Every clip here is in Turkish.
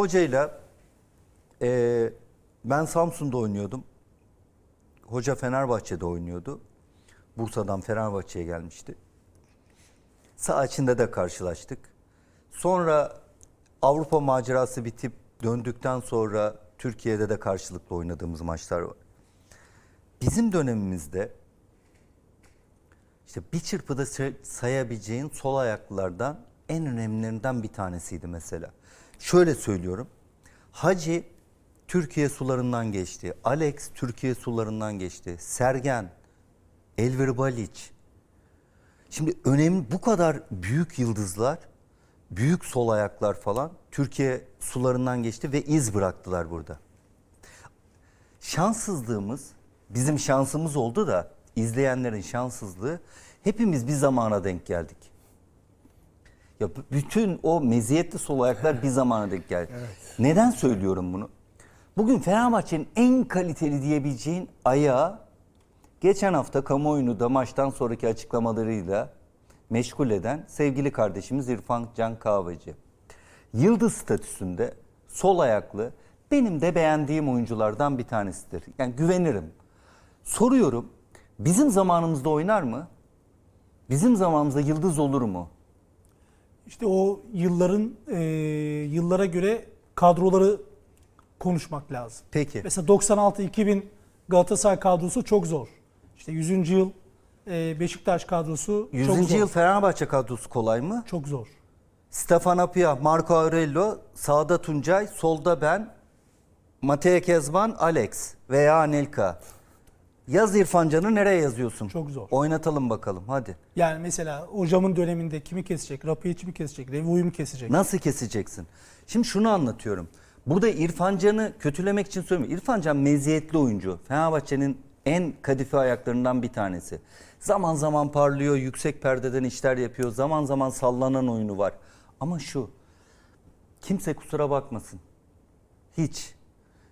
hocayla e, ben Samsun'da oynuyordum. Hoca Fenerbahçe'de oynuyordu. Bursa'dan Fenerbahçe'ye gelmişti. Sağ içinde de karşılaştık. Sonra Avrupa macerası bitip döndükten sonra Türkiye'de de karşılıklı oynadığımız maçlar var. Bizim dönemimizde işte bir çırpıda say- sayabileceğin sol ayaklılardan en önemlilerinden bir tanesiydi mesela. Şöyle söylüyorum. Hacı Türkiye sularından geçti. Alex Türkiye sularından geçti. Sergen, Elver Balic. Şimdi önemli bu kadar büyük yıldızlar, büyük sol ayaklar falan Türkiye sularından geçti ve iz bıraktılar burada. Şanssızlığımız, bizim şansımız oldu da izleyenlerin şanssızlığı hepimiz bir zamana denk geldik. Ya bütün o meziyetli sol ayaklar bir zamana denk geldi. Neden söylüyorum bunu? Bugün Fenerbahçe'nin en kaliteli diyebileceğin ayağı geçen hafta kamuoyunu da maçtan sonraki açıklamalarıyla meşgul eden sevgili kardeşimiz İrfan Can Kahveci. Yıldız statüsünde sol ayaklı benim de beğendiğim oyunculardan bir tanesidir. Yani güvenirim. Soruyorum bizim zamanımızda oynar mı? Bizim zamanımızda yıldız olur mu? İşte o yılların e, yıllara göre kadroları konuşmak lazım. Peki. Mesela 96-2000 Galatasaray kadrosu çok zor. İşte 100. yıl e, Beşiktaş kadrosu 100. çok zor. yıl Fenerbahçe kadrosu kolay mı? Çok zor. Stefan Apia, Marco Aurelio, sağda Tuncay, solda ben, Mateo Kezban, Alex veya Anelka. Yaz İrfan Can'ı nereye yazıyorsun? Çok zor. Oynatalım bakalım hadi. Yani mesela hocamın döneminde kimi kesecek? Rapiyeç'i mi kesecek? Revu'yu mu kesecek? Nasıl keseceksin? Şimdi şunu anlatıyorum. Burada İrfan Can'ı kötülemek için söylemiyorum. İrfan Can meziyetli oyuncu. Fenerbahçe'nin en kadife ayaklarından bir tanesi. Zaman zaman parlıyor, yüksek perdeden işler yapıyor. Zaman zaman sallanan oyunu var. Ama şu, kimse kusura bakmasın. Hiç.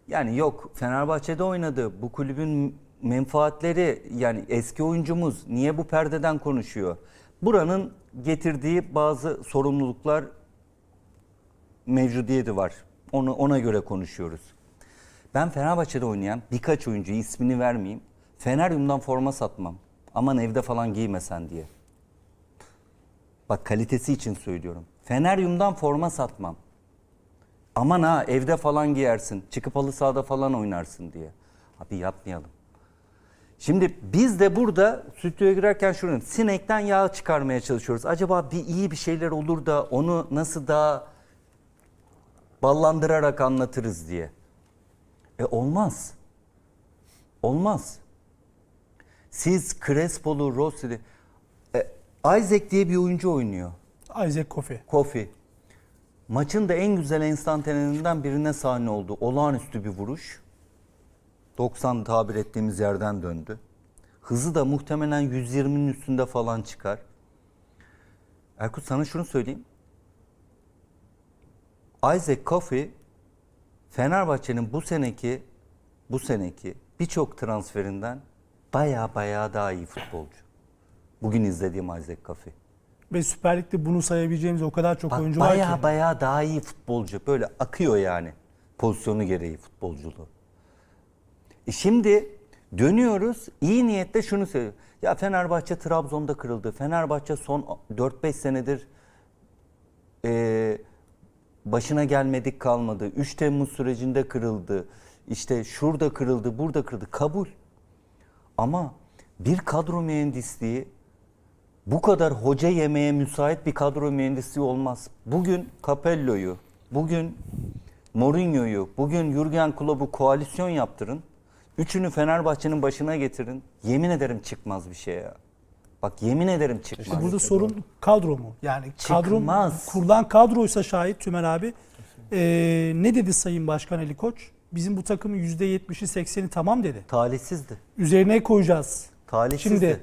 Yani yok Fenerbahçe'de oynadı. Bu kulübün menfaatleri yani eski oyuncumuz niye bu perdeden konuşuyor? Buranın getirdiği bazı sorumluluklar mevcudiyeti var. Onu ona göre konuşuyoruz. Ben Fenerbahçe'de oynayan birkaç oyuncu ismini vermeyeyim. Feneryum'dan forma satmam. Aman evde falan giymesen diye. Bak kalitesi için söylüyorum. Feneryum'dan forma satmam. Aman ha evde falan giyersin. Çıkıp halı sahada falan oynarsın diye. Abi yapmayalım. Şimdi biz de burada stüdyoya girerken şunu sinekten yağ çıkarmaya çalışıyoruz. Acaba bir iyi bir şeyler olur da onu nasıl daha ballandırarak anlatırız diye. E olmaz. Olmaz. Siz Crespo'lu, Rossi'li... E, Isaac diye bir oyuncu oynuyor. Isaac Kofi. Kofi. Maçın da en güzel enstantanelerinden birine sahne oldu. Olağanüstü bir vuruş. 90 tabir ettiğimiz yerden döndü. Hızı da muhtemelen 120'nin üstünde falan çıkar. Erkut sana şunu söyleyeyim. Isaac Coffey Fenerbahçe'nin bu seneki bu seneki birçok transferinden baya baya daha iyi futbolcu. Bugün izlediğim Isaac Coffey. Ve Süper Lig'de bunu sayabileceğimiz o kadar çok Bak oyuncu var baya ki. baya daha iyi futbolcu. Böyle akıyor yani pozisyonu gereği futbolculuğu. E şimdi dönüyoruz iyi niyetle şunu söylüyor. Ya Fenerbahçe Trabzon'da kırıldı. Fenerbahçe son 4-5 senedir e, başına gelmedik kalmadı. 3 Temmuz sürecinde kırıldı. İşte şurada kırıldı, burada kırıldı. Kabul. Ama bir kadro mühendisliği bu kadar hoca yemeye müsait bir kadro mühendisliği olmaz. Bugün Capello'yu, bugün Mourinho'yu, bugün Jurgen Klopp'u koalisyon yaptırın. Üçünü Fenerbahçe'nin başına getirin. Yemin ederim çıkmaz bir şey ya. Bak yemin ederim çıkmaz. İşte burada sorun kadro mu? Yani kadro Çıkmaz. kurulan kadroysa şayet Tümer abi ee, ne dedi Sayın Başkan Ali Koç? Bizim bu takımın %70'i 80'i tamam dedi. Talihsizdi. Üzerine koyacağız. Talihsizdi. Şimdi